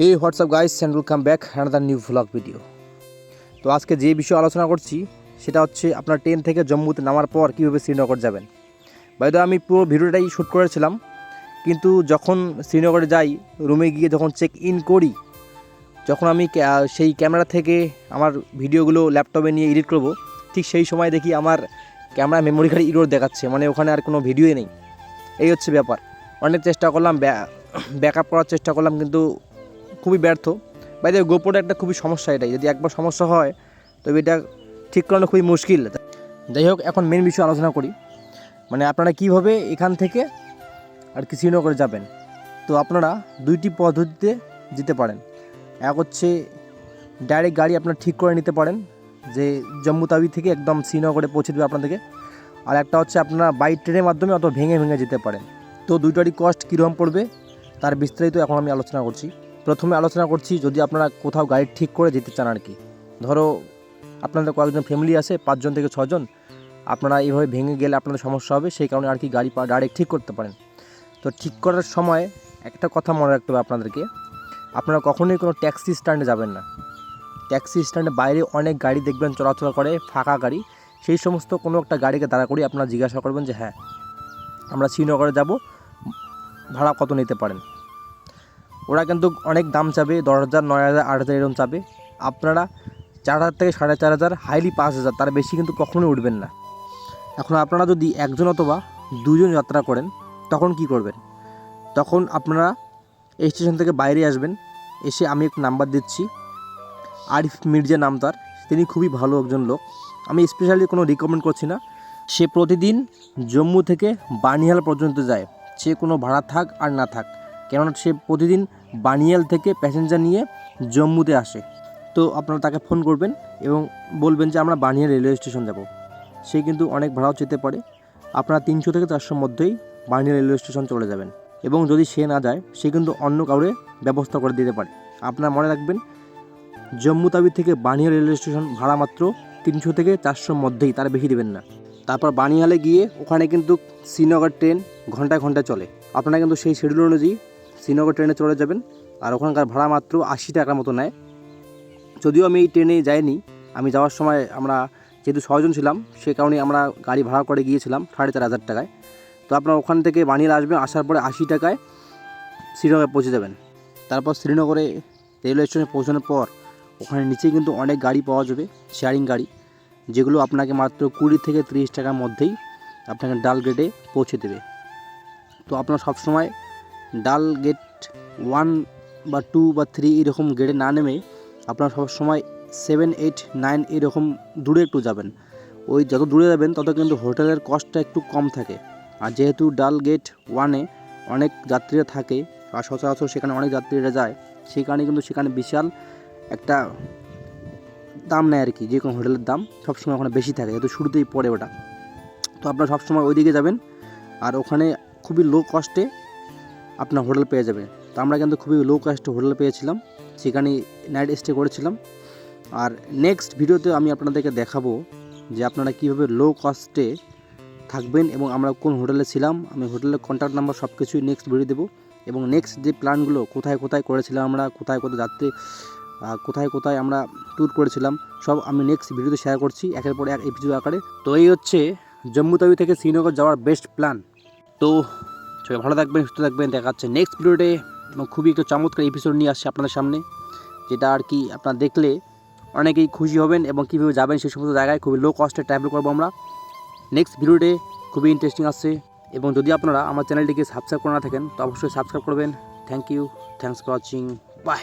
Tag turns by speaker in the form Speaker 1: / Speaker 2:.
Speaker 1: Hey what's up guys and welcome back another new vlog video তো আজকে যে বিষয়ে আলোচনা করছি, সেটা হচ্ছে আপনার ট্রেন থেকে জম্মুতে নামার পর কীভাবে শ্রীনগর যাবেন। বাইদে আমি পুরো ভিডিওটাই শ্যুট করেছিলাম, কিন্তু যখন শ্রীনগরে যাই রুমে গিয়ে যখন চেক ইন করি, যখন আমি সেই ক্যামেরা থেকে আমার ভিডিওগুলো ল্যাপটপে নিয়ে এডিট করব, ঠিক সেই সময় দেখি আমার ক্যামেরা মেমোরি কার্ড ইরোর দেখাচ্ছে মানে ওখানে আর কোনো ভিডিওই নেই। এই হচ্ছে ব্যাপার। অনেক চেষ্টা করলাম ব্যাক আপ করার চেষ্টা করলাম, কিন্তু খুবই ব্যর্থ। বাইরে গোপনে একটা খুবই সমস্যা এটাই, যদি একবার সমস্যা হয়, তবে এটা ঠিক করানো খুবই মুশকিল। যাই হোক, এখন মেন বিষয় আলোচনা করি। মানে আপনারা কীভাবে এখান থেকে আর কি শ্রীনগরে যাবেন? তো আপনারা দুইটি পদ্ধতিতে যেতে পারেন। এক হচ্ছে ডাইরেক্ট গাড়ি আপনারা ঠিক করে নিতে পারেন, যে জম্মু তাবি থেকে একদম শ্রীনগরে পৌঁছে দেবে আপনাদেরকে। আর একটা হচ্ছে আপনারা বাই ট্রেনের মাধ্যমে অত ভেঙে ভেঙে যেতে পারেন। তো দুইটারই কস্ট কীরকম পড়বে, তার বিস্তারিত এখন আমি আলোচনা করছি। প্রথমে আলোচনা করছি যদি আপনারা কোথাও গাড়ি ঠিক করে যেতে চান আর কি। ধরো, আপনাদের কয়েকজন ফ্যামিলি আছে, পাঁচজন থেকে ছজন আপনারা এইভাবে ভেঙে গেলে আপনাদের সমস্যা হবে, সেই কারণে আর কি গাড়ি ডাইরেক্ট ঠিক করতে পারেন। তো ঠিক করার সময় একটা কথা মনে রাখতে হবে আপনাদেরকে, আপনারা কখনোই কোনো ট্যাক্সি স্ট্যান্ডে যাবেন না। ট্যাক্সি স্ট্যান্ডে বাইরে অনেক গাড়ি দেখবেন চলাচল করে, ফাঁকা গাড়ি, সেই সমস্ত কোনো একটা গাড়িকে দাঁড়া করিয়ে আপনারা জিজ্ঞাসা করবেন যে হ্যাঁ আমরা শ্রীনগরে যাব, ভাড়া কত নিতে পারেন? ওরা কিন্তু অনেক দাম চাবে, দশ হাজার, নয় হাজার, আট হাজার এরকম চাবে। আপনারা চার হাজার থেকে সাড়ে চার হাজার হাইলি পাঁচ হাজার, তার বেশি কিন্তু কখনোই উঠবেন না। এখন আপনারা যদি একজন অথবা দুজন যাত্রা করেন, তখন কি করবেন? তখন আপনারা এই স্টেশন থেকে বাইরে আসবেন, এসে আমি এক নাম্বার দিচ্ছি। আরিফ মির্জা নাম তার তিনি খুবই ভালো একজন লোক। আমি স্পেশালি কোনো রিকমেন্ড করছি না। সে প্রতিদিন জম্মু থেকে বানিহাল পর্যন্ত যায়। সে কোনো ভাড়া থাক আর না থাক। কেননা সে প্রতিদিন বানিয়াল থেকে প্যাসেঞ্জার নিয়ে জম্মুতে আসে। তো আপনারা তাকে ফোন করবেন এবং বলবেন যে, আমরা বানিয়াল রেলওয়ে স্টেশন যাব। সে কিন্তু অনেক ভাড়াও যেতে পারে। আপনারা তিনশো থেকে চারশোর মধ্যেই বানিয়াল রেলওয়ে স্টেশন চলে যাবেন এবং যদি সে না যায়, সে কিন্তু অন্য কাউরে ব্যবস্থা করে দিতে পারে। আপনারা মনে রাখবেন, জম্মু তাবি থেকে বানিয়াল রেলওয়ে স্টেশন ভাড়া মাত্র তিনশো থেকে চারশোর মধ্যেই, তার বেশি দেবেন না। তারপর বানিয়ালে গিয়ে ওখানে কিন্তু শ্রীনগর ট্রেন ঘন্টায় ঘন্টায় চলে। আপনারা কিন্তু সেই শিডিউল অনুযায়ী শ্রীনগর ট্রেনে চলে যাবেন। আর ওখানকার ভাড়া মাত্র আশি টাকার মতো নেয়। যদিও আমি এই ট্রেনে যাইনি, আমি যাওয়ার সময় আমরা যেহেতু ছজন ছিলাম, সে কারণে আমরা গাড়ি ভাড়া করে গিয়েছিলাম সাড়ে চার হাজার টাকায়। তো আপনার ওখান থেকে বানিয়ে আসবেন, আসার পরে আশি টাকায় শ্রীনগরে পৌঁছে যাবেন। তারপর শ্রীনগরে রেলওয়ে স্টেশনে পৌঁছানোর পর ওখানে নিচে কিন্তু অনেক গাড়ি পাওয়া যাবে শেয়ারিং গাড়ি, যেগুলো আপনাকে মাত্র কুড়ি থেকে তিরিশ টাকার মধ্যেই আপনাকে ডাল গেটে পৌঁছে দেবে। তো আপনার সবসময় ডাল গেট ওয়ান বা টু বা থ্রি এরকম গেটে না নেমে আপনারা সবসময় সেভেন, এইট, নাইন এরকম দূরে একটু যাবেন। ওই যত দূরে যাবেন, তত কিন্তু হোটেলের কস্টটা একটু কম থাকে। আর যেহেতু ডাল গেট ওয়ানে অনেক যাত্রীরা থাকে, আর সচরাচর সেখানে অনেক যাত্রীরা যায়, সেই কারণে কিন্তু সেখানে বিশাল একটা দাম নেয় আর কি যে কোনো হোটেলের দাম সবসময় ওখানে বেশি থাকে, যেহেতু শুরুতেই পড়ে ওটা। তো আপনারা সবসময় ওইদিকে যাবেন, আর ওখানে খুবই লো কস্টে আপনার হোটেল পেয়ে যাবেন তো আমরা কিন্তু খুবই লো কস্টে হোটেল পেয়েছিলাম, সেখানে নাইট স্টে করেছিলাম। আর নেক্সট ভিডিওতে আমি আপনাদেরকে দেখাবো যে আপনারা কীভাবে লো কস্টে থাকবেন এবং আমরা কোন হোটেলে ছিলাম, আমি হোটেলের কন্ট্যাক্ট নাম্বার সব কিছুই নেক্সট ভিডিও দেবো। এবং নেক্সট যে প্ল্যানগুলো কোথায় কোথায় করেছিলাম আমরা, কোথায় কোথায় যাত্রী কোথায় কোথায় আমরা ট্যুর করেছিলাম, সব আমি নেক্সট ভিডিওতে শেয়ার করছি, একের পর এক এপিসোড আকারে। তো এই হচ্ছে জম্মু তাবি থেকে শ্রীনগর যাওয়ার বেস্ট প্ল্যান তো সবাই ভালো থাকবেন, সুস্থ থাকবেন। দেখা যাচ্ছে নেক্সট ভিডিওতে এবং খুবই একটা চমৎকার এপিসোড নিয়ে আসছে আপনাদের সামনে, যেটা আর কি আপনারা দেখলে অনেকেই খুশি হবেন এবং কীভাবে যাবেন সেই সমস্ত জায়গায় খুবই লো কস্টে ট্রাভেল করব আমরা। নেক্সট ভিডিওতে খুবই ইন্টারেস্টিং আসছে। এবং যদি আপনারা আমার চ্যানেলটিকে সাবস্ক্রাইব করে না থাকেন, তো অবশ্যই সাবস্ক্রাইব করবেন। Thank you thanks for watching bye